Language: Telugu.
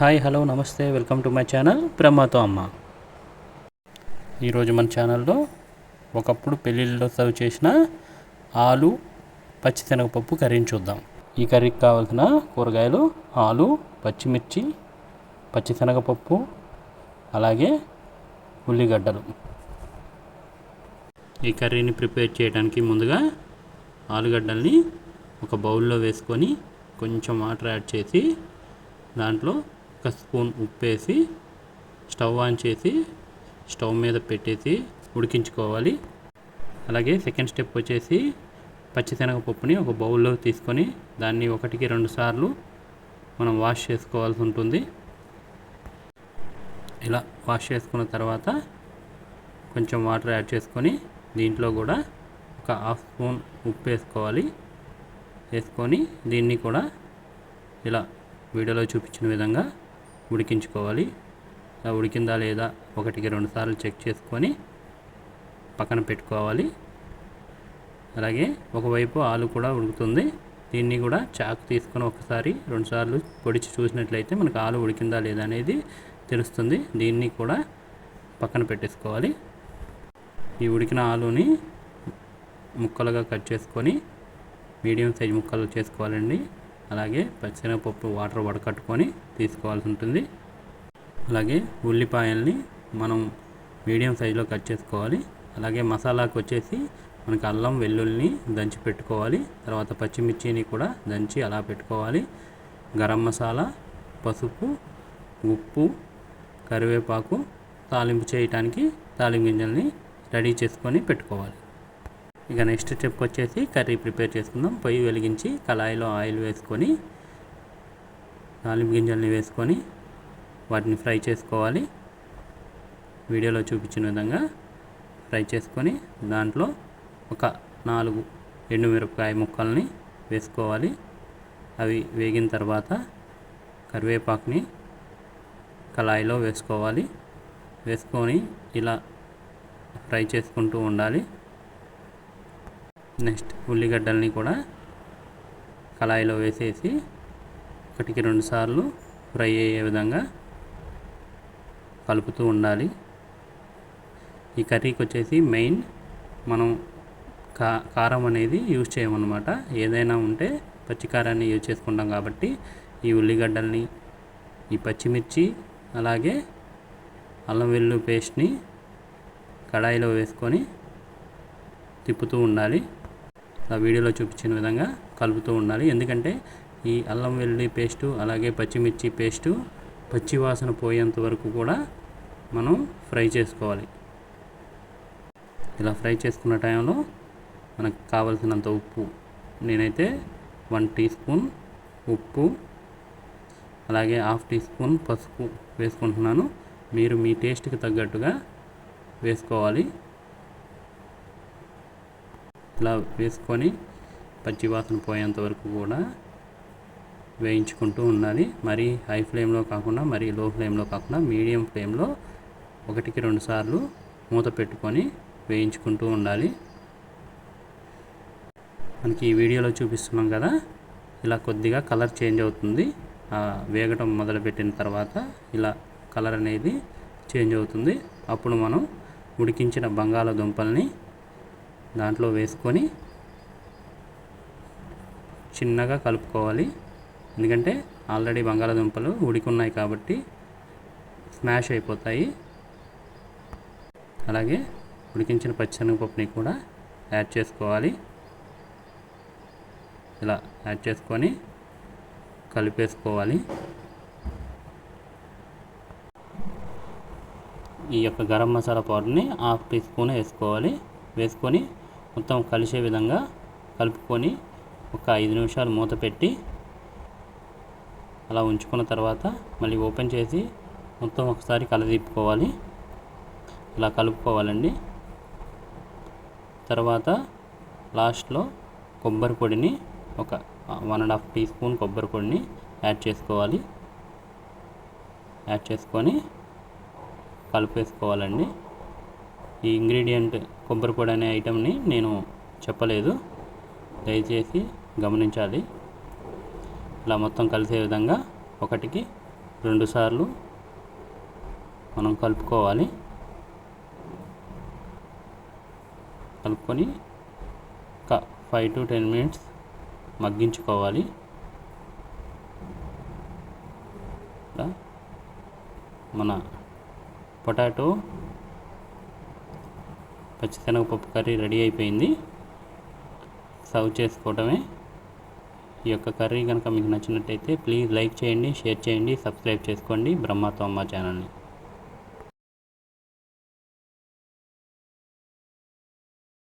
హాయ్ హలో నమస్తే వెల్కమ్ టు మై ఛానల్ బ్రహ్మతో అమ్మ. ఈరోజు మన ఛానల్లో ఒకప్పుడు పెళ్ళిళ్ళలో సర్వ్ చేసిన ఆలు పచ్చిశనగపప్పు కర్రీని చూద్దాం. ఈ కర్రీకి కావాల్సిన కూరగాయలు ఆలు పచ్చిమిర్చి పచ్చిశనగపప్పు అలాగే ఉల్లిగడ్డలు. ఈ కర్రీని ప్రిపేర్ చేయడానికి ముందుగా ఆలుగడ్డల్ని ఒక బౌల్లో వేసుకొని కొంచెం వాటర్ యాడ్ చేసి దాంట్లో ఒక స్పూన్ ఉప్పు వేసి స్టవ్ ఆన్ చేసి స్టవ్ మీద పెట్టేసి ఉడికించుకోవాలి. అలాగే సెకండ్ స్టెప్ వచ్చేసి పచ్చిశనగపప్పుని ఒక బౌల్లో తీసుకొని దాన్ని ఒకటికి రెండు సార్లు మనం వాష్ చేసుకోవాల్సి ఉంటుంది. ఇలా వాష్ చేసుకున్న తర్వాత కొంచెం వాటర్ యాడ్ చేసుకొని దీంట్లో కూడా ఒక హాఫ్ స్పూన్ ఉప్పు వేసుకోవాలి. వేసుకొని దీన్ని కూడా ఇలా వీడియోలో చూపించిన విధంగా ఉడికించుకోవాలి. ఇలా ఉడికిందా లేదా ఒకటికి రెండు సార్లు చెక్ చేసుకొని పక్కన పెట్టుకోవాలి. అలాగే ఒకవైపు ఆలు కూడా ఉడుకుతుంది. దీన్ని కూడా చాకు తీసుకొని ఒకసారి రెండుసార్లు పొడిచి చూసినట్లయితే మనకు ఆలు ఉడికిందా లేదా అనేది తెలుస్తుంది. దీన్ని కూడా పక్కన పెట్టేసుకోవాలి. ఈ ఉడికిన ఆలుని ముక్కలుగా కట్ చేసుకొని మీడియం సైజ్ ముక్కలు చేసుకోవాలండి. అలాగే పచ్చిశనగపప్పు వాటర్ వడకట్టుకొని తీసుకోవాల్సి ఉంటుంది. అలాగే ఉల్లిపాయల్ని మనం మీడియం సైజులో కట్ చేసుకోవాలి. అలాగే మసాలాకు వచ్చేసి మనకి అల్లం వెల్లుల్లిని దంచి పెట్టుకోవాలి. తర్వాత పచ్చిమిర్చిని కూడా దంచి అలా పెట్టుకోవాలి. గరం మసాలా పసుపు ఉప్పు కరివేపాకు తాలింపు చేయటానికి తాలింపు గింజల్ని రెడీ చేసుకొని పెట్టుకోవాలి. ఇక నెక్స్ట్ స్టెప్ వచ్చేసి కర్రీ ప్రిపేర్ చేసుకుందాం. పొయ్యి వెలిగించి కళాయిలో ఆయిల్ వేసుకొని తాలింపు గింజల్ని వేసుకొని వాటిని ఫ్రై చేసుకోవాలి. వీడియోలో చూపించిన విధంగా ఫ్రై చేసుకొని దాంట్లో ఒక నాలుగు ఎండుమిరపకాయ ముక్కల్ని వేసుకోవాలి. అవి వేగిన తర్వాత కరివేపాకుని కళాయిలో వేసుకోవాలి. వేసుకొని ఇలా ఫ్రై చేసుకుంటూ ఉండాలి. నెక్స్ట్ ఉల్లిగడ్డల్ని కూడా కళాయిలో వేసేసి ఒకటికి రెండు సార్లు ఫ్రై అయ్యే విధంగా కలుపుతూ ఉండాలి. ఈ కర్రీకి వచ్చేసి మెయిన్ మనం కా కారం అనేది యూజ్ చేయమన్నమాట. ఏదైనా ఉంటే పచ్చికారాన్ని యూజ్ చేసుకుంటాం కాబట్టి ఈ ఉల్లిగడ్డల్ని ఈ పచ్చిమిర్చి అలాగే అల్లం వెల్లు పేస్ట్ని కడాయిలో వేసుకొని తిప్పుతూ ఉండాలి. వీడియోలో చూపించిన విధంగా కలుపుతూ ఉండాలి. ఎందుకంటే ఈ అల్లం వెల్లుల్లి పేస్టు అలాగే పచ్చిమిర్చి పేస్టు పచ్చి వాసన పోయేంత వరకు కూడా మనం ఫ్రై చేసుకోవాలి. ఇలా ఫ్రై చేసుకున్న టైంలో మనకు కావలసినంత ఉప్పు నేనైతే వన్ టీ స్పూన్ ఉప్పు అలాగే హాఫ్ టీ స్పూన్ పసుపు వేసుకుంటున్నాను. మీరు మీ టేస్ట్కి తగ్గట్టుగా వేసుకోవాలి. ఇలా వేసుకొని పచ్చి వాసన పోయేంత వరకు కూడా వేయించుకుంటూ ఉండాలి. మరీ హై ఫ్లేమ్లో కాకుండా మరీ లో ఫ్లేమ్లో కాకుండా మీడియం ఫ్లేమ్లో ఒకటికి రెండు సార్లు మూత పెట్టుకొని వేయించుకుంటూ ఉండాలి. మనకి ఈ వీడియోలో చూపిస్తున్నాం కదా ఇలా కొద్దిగా కలర్ చేంజ్ అవుతుంది. వేగటం మొదలుపెట్టిన తర్వాత ఇలా కలర్ అనేది చేంజ్ అవుతుంది. అప్పుడు మనం ఉడికించిన బంగాళాదుంపల్ని దాంట్లో వేసుకొని చిన్నగా కలుపుకోవాలి. ఎందుకంటే ఆల్రెడీ బంగాళాదుంపలు ఉడికున్నాయి కాబట్టి స్మాష్ అయిపోతాయి. అలాగే ఉడికించిన పచ్చనగపప్పుని కూడా యాడ్ చేసుకోవాలి. ఇలా యాడ్ చేసుకొని కలిపేసుకోవాలి. ఈ యొక్క గరం మసాలా పౌడర్ని హాఫ్ టీ స్పూన్ వేసుకోవాలి. వేసుకొని మొత్తం కలిసే విధంగా కలుపుకొని ఒక ఐదు నిమిషాలు మూత పెట్టి అలా ఉంచుకున్న తర్వాత మళ్ళీ ఓపెన్ చేసి మొత్తం ఒకసారి కలదీపుకోవాలి. ఇలా కలుపుకోవాలండి. తర్వాత లాస్ట్లో కొబ్బరి పొడిని ఒక one and half teaspoon కొబ్బరి పొడిని యాడ్ చేసుకోవాలి. యాడ్ చేసుకొని కలిపేసుకోవాలండి. ఈ ఇంగ్రీడియంట్ కొబ్బరి పొడి అనే ఐటెంని నేను చెప్పలేదు. దయచేసి గమనించాలి. ఇలా మొత్తం కలిసే విధంగా ఒకటికి రెండుసార్లు మనం కలుపుకోవాలి. కలుపుకొని ఒక ఫైవ్ టు టెన్ మినిట్స్ మగ్గించుకోవాలి. మన పొటాటో పచ్చిశనగపప్పు కర్రీ రెడీ అయిపోయింది. సర్వ్ చేసుకోవటమే ఈ యొక్క కర్రీ కనుక మీకు నచ్చినట్టయితే ప్లీజ్ లైక్ చేయండి షేర్ చేయండి సబ్స్క్రైబ్ చేసుకోండి. బ్రహ్మతో అమ్మ ఛానల్ని.